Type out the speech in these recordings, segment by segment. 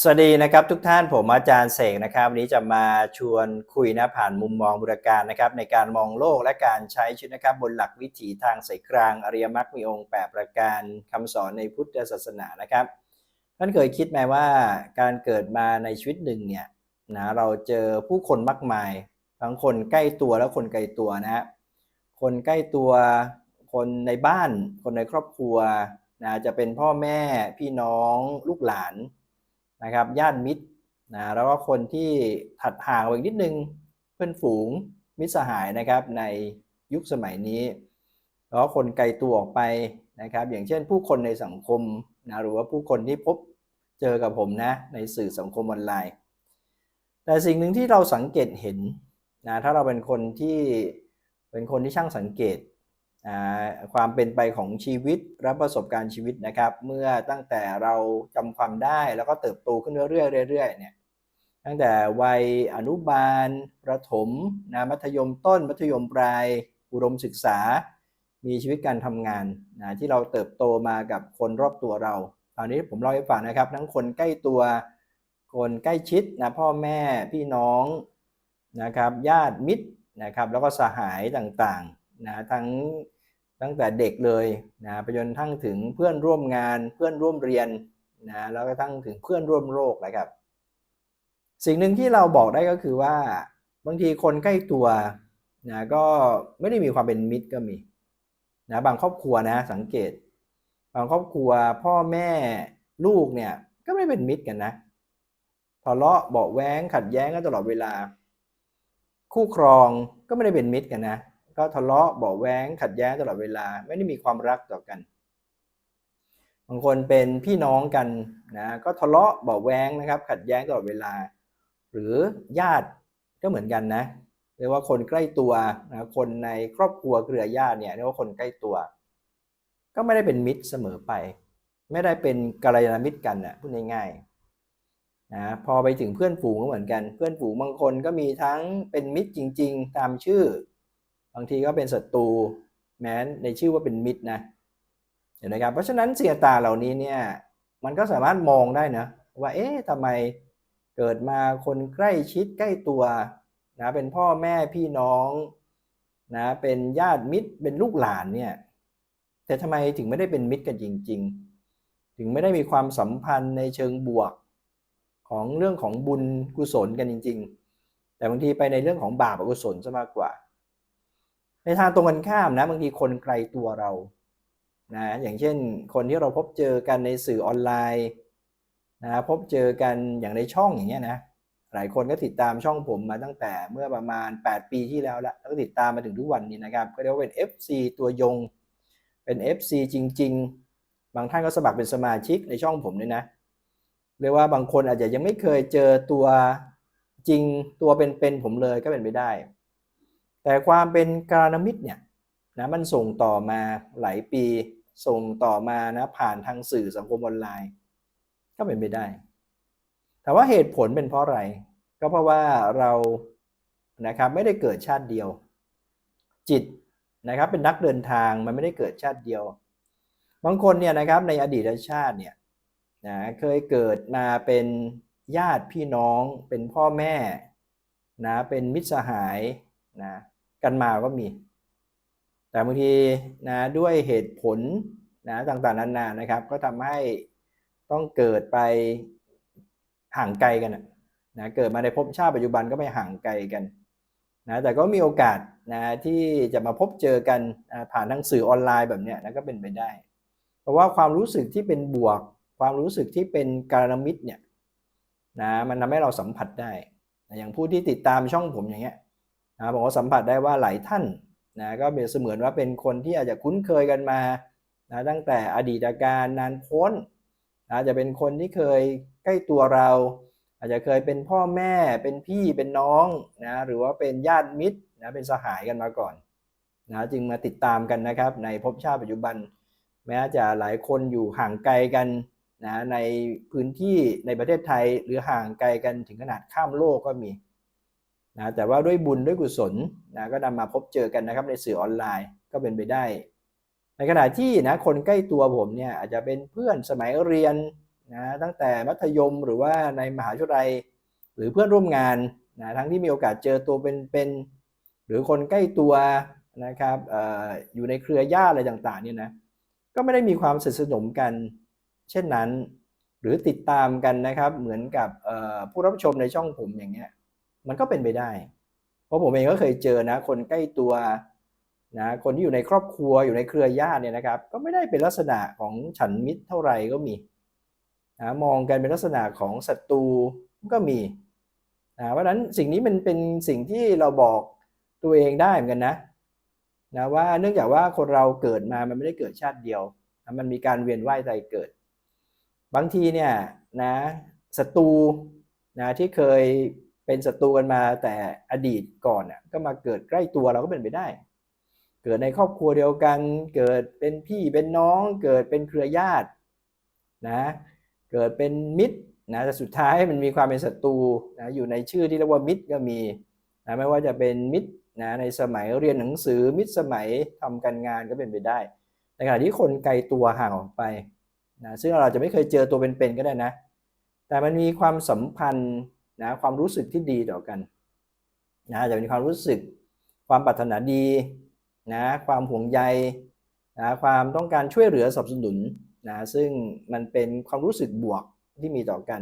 สวัสดีนะครับทุกท่านผมอาจารย์เสกนะครับวันนี้จะมาชวนคุยนะผ่านมุมมองบุรการนะครับในการมองโลกและการใช้ชีวิตนะครับบนหลักวิถีทางสายกลางอริยมรรคมีองค์แปดประการคำสอนในพุทธศาสนานะครับท่านเคยคิดไหมว่าการเกิดมาในชีวิตหนึ่งเนี่ยนะเราเจอผู้คนมากมายทั้งคนใกล้ตัวและคนไกลตัวนะฮะคนใกล้ตัวคนในบ้าน คนในครอบครัวนะจะเป็นพ่อแม่พี่น้องลูกหลาน นะครับญาติมิตรนะแล้วก็คนที่ถัดห่างไปอีกนิดนึงเพื่อนฝูงมิตรสหายนะครับในยุคสมัยนี้ แล้วก็คนไกลตัวออกไปนะครับ อย่างเช่นผู้คนในสังคมนะหรือว่าผู้คนที่พบเจอกับผมนะในสื่อสังคมออนไลน์ แต่สิ่งหนึ่งที่เราสังเกตเห็นนะถ้าเราเป็นคนที่เป็นคนที่ช่างสังเกต ความเป็นไปของชีวิตและประสบการณ์ชีวิตนะครับ เมื่อตั้งแต่เราจำความได้แล้วก็เติบโตขึ้นเรื่อยๆเรื่อยๆเนี่ยตั้งแต่วัยอนุบาล ประถมนะมัธยมต้น มัธยมปลาย อุดมศึกษา มีชีวิตการทำงานนะที่เราเติบโตมากับคนรอบตัวเราตอนนี้ผมเล่าให้ฟังนะครับ ทั้งคนใกล้ตัว คนใกล้ชิดนะพ่อแม่พี่น้องนะครับญาติมิตรนะครับแล้วก็สหายต่างๆ นะทั้งตั้งแต่เด็กเลยนะไปจนทั้งถึงเพื่อนร่วมงานเพื่อนร่วมเรียนนะแล้วก็ทั้งถึงเพื่อนร่วมโลกนะครับ สิ่งหนึ่งที่เราบอกได้ก็คือว่าบางทีคนใกล้ตัวนะก็ไม่ได้มีความเป็นมิตรก็มีนะบางครอบครัวนะสังเกต บางครอบครัวพ่อแม่ลูกเนี่ยก็ไม่เป็นมิตรกันนะทะเลาะเบาแว้งขัดแย้งกันตลอดเวลา คู่ครองก็ไม่ได้เป็นมิตรกันนะ ก็ทะเลาะเบาแว้งขัดแย้งตลอดเวลาไม่ได้มีความรักต่อกันบางคนเป็นพี่น้องกันนะก็ทะเลาะเบาแว้งนะครับ ขัดแย้งตลอดเวลา หรือญาติก็เหมือนกันนะเรียกว่าคนใกล้ตัวนะคนในครอบครัวเครือญาติเนี่ยเรียกว่าคนใกล้ตัว ก็ไม่ได้เป็นมิตรเสมอไป ไม่ได้เป็นกัลยาณมิตรกันนะ่ะพูดง่ายๆนะพอไปถึงเพื่อนฝูงก็เหมือนกัน เพื่อนฝูงบางคนก็มีทั้งเป็นมิตรจริง ๆ ตามชื่อ บางทีก็เป็นศัตรูแม้ในชื่อว่าเป็นมิตรนะเห็นไหมครับเพราะฉะนั้นเสียตาเหล่านี้เนี่ยมันก็สามารถมองได้นะว่าเอ๊ะทำไมเกิดมาคนใกล้ชิดใกล้ตัวนะเป็นพ่อแม่พี่น้องนะเป็นญาติมิตรเป็นลูกหลานเนี่ยแต่ทำไมถึงไม่ได้เป็นมิตรกันจริง ๆ ถึงไม่ได้มีความสัมพันธ์ในเชิงบวกของเรื่องของบุญกุศลกันจริง ๆ แต่บางทีไปในเรื่องของบาปอกุศลซะมากกว่า ในทางตรงกันข้ามนะบางทีคนไกลตัวเรานะอย่างเช่นคนที่เราพบเจอกันในสื่อออนไลน์นะพบเจอกันอย่างในช่องอย่างเงี้ยนะหลายคนก็ติดตามช่องผมมาตั้งแต่เมื่อประมาณ 8 ปีที่แล้วแล้วแล้วก็ติดตามมาถึงทุกวันนี้นะครับ ก็เรียกว่าเป็น FC ตัวยง เป็น FC จริง ๆ บางท่านก็สมัครเป็นสมาชิกในช่องผมด้วยนะเรียกว่าบางคนอาจจะยังไม่เคยเจอตัวจริงตัวเป็นๆผมเลยก็เป็นไปได้ แต่ความเป็นการนมิตรเนี่ยนะมันส่งต่อมาหลายปี ส่งต่อมานะผ่านทางสื่อสังคมออนไลน์ ก็เป็นไปได้ แต่ว่าเหตุผลเป็นเพราะอะไร ก็เพราะว่าเรานะครับไม่ได้เกิดชาติเดียว จิตนะครับเป็นนักเดินทางมันไม่ได้เกิดชาติเดียว บางคนเนี่ยนะครับในอดีตชาติเนี่ยนะเคยเกิดมาเป็นญาติพี่น้องเป็นพ่อแม่นะเป็นมิตรสหายนะ กันมาก็มี แต่บางทีนะด้วยเหตุผลนะต่างๆนานานะครับ ก็ทำให้ต้องเกิดไปห่างไกลกันนะเกิดมาในภพชาติปัจจุบันก็ไม่ห่างไกลกันนะแต่ก็มีโอกาสนะที่จะมาพบเจอกันนะผ่านทางสื่อออนไลน์แบบนี้นะก็เป็นไปได้ เพราะว่าความรู้สึกที่เป็นบวก ความรู้สึกที่เป็นการมิตรเนี่ยนะมันทำให้เราสัมผัสได้ อย่างผู้ที่ติดตามช่องผมอย่างเงี้ย นะผมก็สัมผัสได้ว่าหลายท่านนะก็เป็นเสมือนว่าเป็นคนที่อาจจะคุ้นเคยกันมานะตั้งแต่อดีตการนานพ้นนะจะเป็นคนที่เคยใกล้ตัวเรา อาจจะเคยเป็นพ่อแม่เป็นพี่เป็นน้องนะหรือว่าเป็นญาติมิตรนะเป็นสหายกันมาก่อนนะจึงมาติดตามกันนะครับในภพชาติปัจจุบัน แม้จะหลายคนอยู่ห่างไกลกันนะในพื้นที่ในประเทศไทยหรือห่างไกลกันถึงขนาดข้ามโลกก็มี นะแต่ว่าด้วยบุญด้วยกุศลนะก็นำมาพบเจอกันนะครับในสื่อออนไลน์ก็เป็นไปได้ ในขณะที่นะคนใกล้ตัวผมเนี่ยอาจจะเป็นเพื่อนสมัยเรียนนะตั้งแต่มัธยมหรือว่าในมหาวิทยาลัย หรือเพื่อนร่วมงานนะทั้งที่มีโอกาสเจอตัวเป็นๆหรือคนใกล้ตัวนะครับออยู่ในเครือญาติอะไรต่างๆเนี่ยนะก็ไม่ได้มีความสนิทสนมกันเช่นนั้น หรือติดตามกันนะครับเหมือนกับผู้รับชมในช่องผมอย่างเงี้ย มันก็เป็นไปได้ เพราะผมเองก็เคยเจอนะ คนใกล้ตัวนะคนที่อยู่ในครอบครัวอยู่ในเครือญาติเนี่ยนะครับ ก็ไม่ได้เป็นลักษณะของฉันมิตรเท่าไหร่ก็มีนะมองกันเป็นลักษณะของศัตรูก็มีนะเพราะฉะนั้นสิ่งนี้มันเป็นสิ่งที่เราบอกตัวเองได้เหมือนกันนะนะว่าเนื่องจากว่าคนเราเกิดมามันไม่ได้เกิดชาติเดียวนะมันมีการเวียนว่ายตายเกิด บางทีเนี่ยนะศัตรูนะที่เคย เป็นศัตรูกันมาแต่อดีตก่อนน่ะก็มาเกิดใกล้ตัวเราก็เป็นไปได้ เกิดในครอบครัวเดียวกัน เกิดเป็นพี่เป็นน้อง เกิดเป็นเครือญาตินะเกิดเป็นมิตรนะแต่สุดท้ายมันมีความเป็นศัตรูนะอยู่ในชื่อที่เรียกว่ามิตรก็มีนะไม่ว่าจะเป็นมิตรนะในสมัยเรียนหนังสือมิตรสมัยทำการงานก็เป็นไปได้ในขณะที่คนไกลตัวห่างออกไปนะซึ่งเราจะไม่เคยเจอตัวเป็นๆก็ได้นะ แต่มันมีความสัมพันธ์ นะความรู้สึกที่ดีต่อกันนะจะมีความรู้สึก ความปรารถนาดีนะความห่วงใยนะความต้องการช่วยเหลือสนับสนุนนะซึ่งมันเป็นความรู้สึกบวกที่มีต่อกัน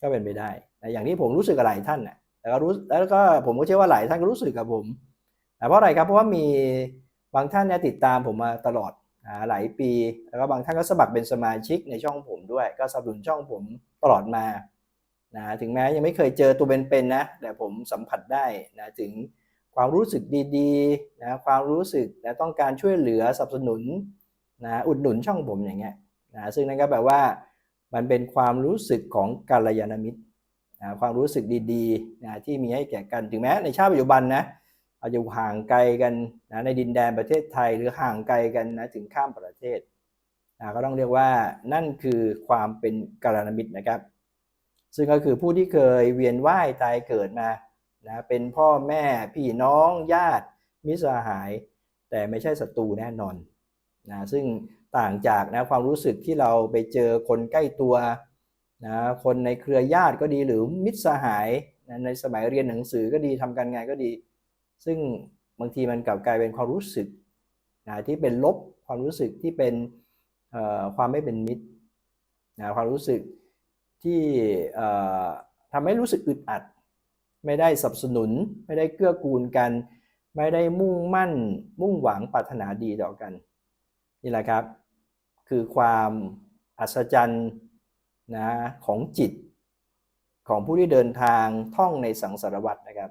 ก็เป็นไปได้นะอย่างที่ผมรู้สึกกับหลายท่านนะแล้วก็รู้แล้วก็ผมก็เชื่อว่าหลายท่านก็รู้สึกกับผมนะเพราะอะไรครับเพราะว่ามีบางท่านเนี่ยติดตามผมมาตลอดหลายปี แล้วก็บางท่านก็สมัครเป็นสมาชิกในช่องผมด้วย ก็สนับสนุนช่องผมตลอดมา นะถึงแม้ยังไม่เคยเจอตัวเป็นๆนะ แต่ผมสัมผัสได้นะถึงความรู้สึกดีๆนะความรู้สึกนะต้องการช่วยเหลือสนับสนุนนะอุดหนุนช่องผมอย่างเงี้ยนะซึ่งนั่นก็แปลว่ามันเป็นความรู้สึกของกัลยาณมิตรนะความรู้สึกดีๆนะที่มีให้แก่กันถึงแม้ในชาติปัจจุบันนะอาจจะห่างไกลกันนะในดินแดนประเทศไทยหรือห่างไกลกันนะถึงข้ามประเทศนะก็ต้องเรียกว่านั่นคือความเป็นกัลยาณมิตรนะครับ ซึ่งก็คือผู้ที่เคยเวียนว่ายตายเกิดมานะเป็นพ่อแม่พี่น้องญาติมิตรสหาย แต่ไม่ใช่ศัตรูแน่นอนนะซึ่งต่างจากนะความรู้สึกที่เราไปเจอคนใกล้ตัวนะคนในเครือญาติก็ดีหรือมิตรสหายนะในสมัยเรียนหนังสือก็ดีทำการงานก็ดี ซึ่งบางทีมันกลับกลายเป็นความรู้สึกนะที่เป็นลบความรู้สึกที่เป็นความไม่เป็นมิตรนะความรู้สึก ที่ทำให้รู้สึกอึดอัด ไม่ได้สนับสนุน ไม่ได้เกื้อกูลกัน ไม่ได้มุ่งมั่น มุ่งหวังปรารถนาดีต่อกัน นี่แหละครับ คือความอัศจรรย์นะของจิตของผู้ที่เดินทางท่องในสังสารวัตรนะครับ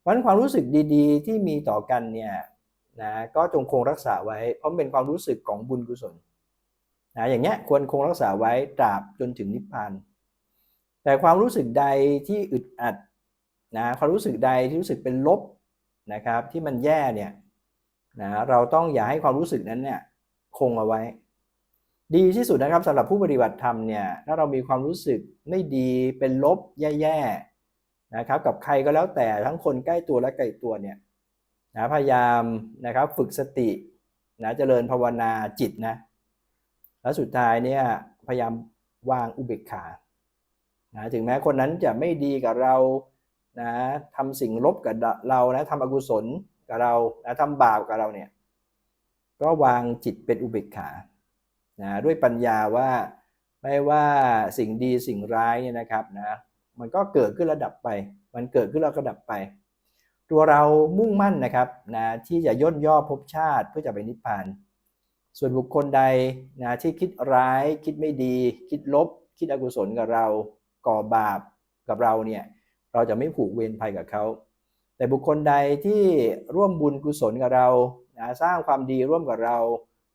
เพราะฉะนั้นความรู้สึกดีๆ ที่มีต่อกันเนี่ยนะก็จงคงรักษาไว้ เพราะเป็นความรู้สึกของบุญกุศลนะอย่างเงี้ยควรคงรักษาไว้ตราบจนถึงนิพพาน แต่ความรู้สึกใดที่อึดอัดนะความรู้สึกใดที่รู้สึกเป็นลบนะครับ ที่มันแย่เนี่ยนะเราต้องอย่าให้ความรู้สึกนั้นเนี่ยคงเอาไว้ ดีที่สุดนะครับสำหรับผู้ปฏิบัติธรรมเนี่ยถ้าเรามีความรู้สึกไม่ดีเป็นลบแย่ๆนะครับ กับใครก็แล้วแต่ทั้งคนใกล้ตัวและไกลตัวเนี่ยนะพยายามนะครับฝึกสตินะเจริญภาวนาจิตนะแล้วสุดท้ายเนี่ยพยายามวางอุเบกขา นะถึงแม้คนนั้นจะไม่ดีกับเรานะทำสิ่งลบกับเรานะทำอกุศลกับเรานะทำบาปกับเราเนี่ยก็วางจิตเป็นอุเบกขานะด้วยปัญญาว่าไม่ว่าสิ่งดีสิ่งร้ายเนี่ยนะครับนะมันก็เกิดขึ้นระดับไป มันเกิดขึ้นแล้วก็ดับไป ตัวเรามุ่งมั่นนะครับนะที่จะย่นย่อภพชาติเพื่อจะไปนิพพาน ส่วนบุคคลใดนะที่คิดร้าย คิดไม่ดี คิดลบ คิดอกุศลกับเรา ก่อบาปกับเราเนี่ยเราจะไม่ผูกเวรภัยกับเขา แต่บุคคลใดที่ร่วมบุญกุศลกับเรานะสร้างความดีร่วมกับเรา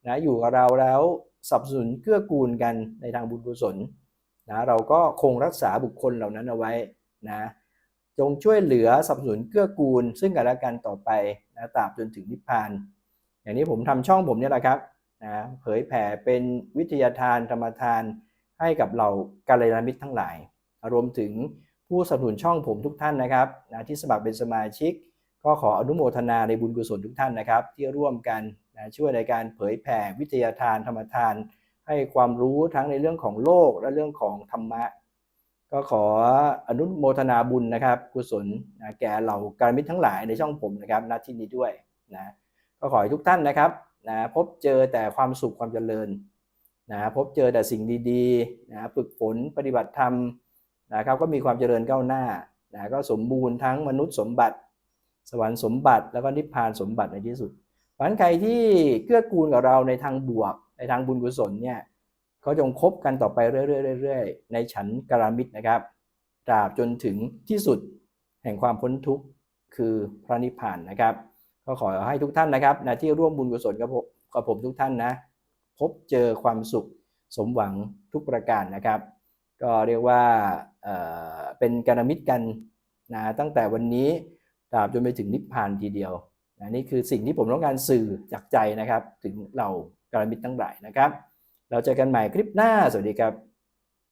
นะอยู่กับเราแล้วสนับสนุนเกื้อกูลกันในทางบุญกุศลนะเราก็คงรักษาบุคคลเหล่านั้นเอาไว้นะจงช่วยเหลือสนับสนุนเกื้อกูล ซึ่งกันและกันต่อไปนะตราบจนถึงนิพพาน อย่างนี้ผมทำช่องผมเนี่ยแหละครับนะเผยแผ่เป็นวิทยาทานธรรมทานให้กับเรากาลยามิตรทั้งหลาย รวมถึงผู้สนับสนุนช่องผมทุกท่านนะครับนะที่สมัครเป็นสมาชิก ก็ขออนุโมทนาในบุญกุศลทุกท่านนะครับ ที่ร่วมกันนะช่วยในการเผยแผ่วิทยาทานธรรมทาน ให้ความรู้ทั้งในเรื่องของโลกและเรื่องของธรรมะ ก็ขออนุโมทนาบุญนะครับ กุศลนะแก่เหล่าการมิตรทั้งหลายในช่องผมนะครับณที่นี้ด้วยนะก็ขอให้ทุกท่านนะครับนะพบเจอแต่ความสุขความเจริญนะพบเจอแต่สิ่งดีๆนะฝึกฝนปฏิบัติธรรม นะครับก็มีความเจริญก้าวหน้านะก็สมบูรณ์ทั้งมนุษย์สมบัติ สวรรค์สมบัติ แล้วก็นิพพานสมบัติในที่สุดเพราะฉะนั้นใครที่เกื้อกูลกับเราในทางบวก ในทางบุญกุศลเนี่ยก็จงคบกันต่อไปเรื่อยๆๆในฉันกรามิตรนะครับตราบจนถึงที่สุดแห่งความพ้นทุกข์คือพระนิพพานนะครับ ก็ขอให้ทุกท่านนะครับนะที่ร่วมบุญกุศลกับผมกับผมทุกท่านนะ พบเจอความสุขสมหวังทุกประการนะครับ ก็เรียกว่าเป็นการมิตรกันนะตั้งแต่วันนี้ตราบจนไปถึงนิพพานทีเดียวนะนี่คือสิ่งที่ผมต้องการสื่อจากใจนะครับ ถึงเราการมิตรทั้งหลายนะครับ เราเจอกันใหม่คลิปหน้าสวัสดีครับ